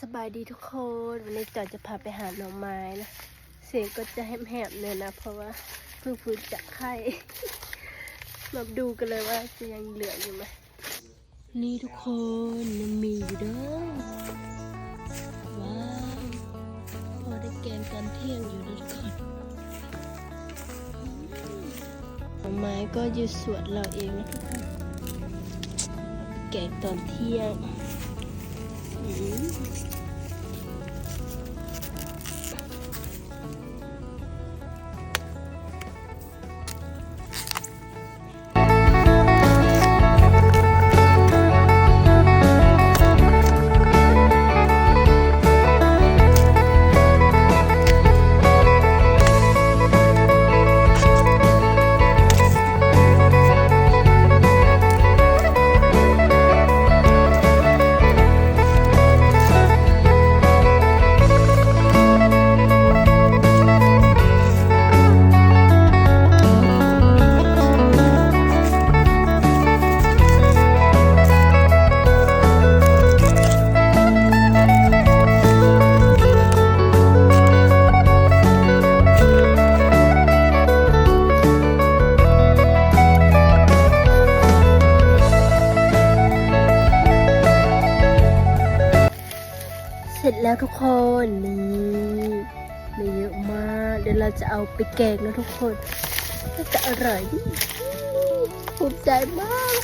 สบายดีทุกคน วันนี้จอยจะพาไปหาหน่อไม้นะ เสียงก็จะแหบๆเลยนะ เพราะว่าเพิ่งฟื้นจากไข้มาดูกันเลยว่าจะยังเหลืออยู่ไหมนี่ทุกคนยังมีอยู่เด้อว้าวพอได้แกงตอนเที่ยงอยู่นะทุกคนหน่อไม้ก็อยู่สวนเราเองนะทุกคนแกงตอนเที่ยง อื แล้วทุกคนนี่มีเยอะมาก เดี๋ยวเราจะเอาไปแกงนะทุกคนน่าจะอร่อยดีภูมิใจมาก